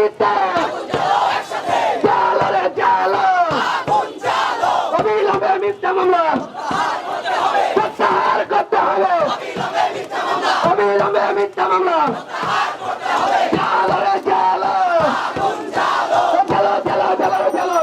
গতিতে চালো রে চালো অবিলম্বে মিথ্যা মামলা প্রত্যাহার করতে হবে অবিলম্বে মিথ্যা মামলা চালো রে চালো চালো চালো চালো চালো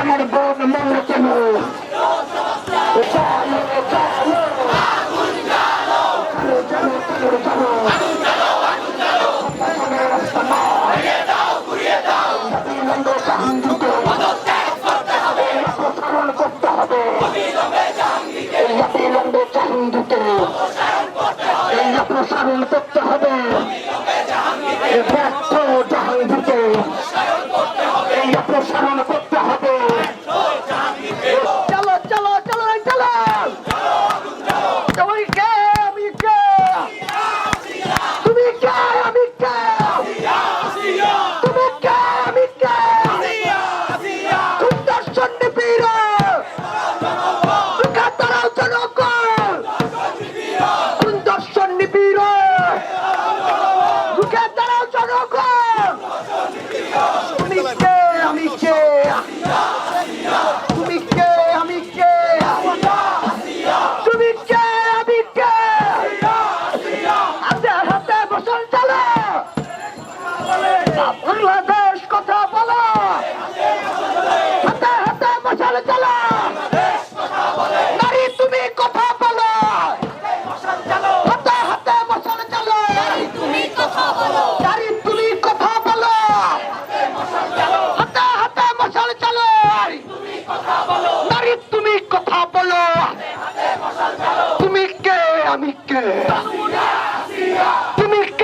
আমার বোর্ড মূল্য কেন প্রসারণ করতে হবে। কথা বলো। তুমি কথা বলো। হাতে হাতে বসন চালো। তুমি নারী, তুমি কথা বলো। হাতে হাতে মশাল চালো। নারী, তুমি কথা বলো। তুমি কে? আমি কে?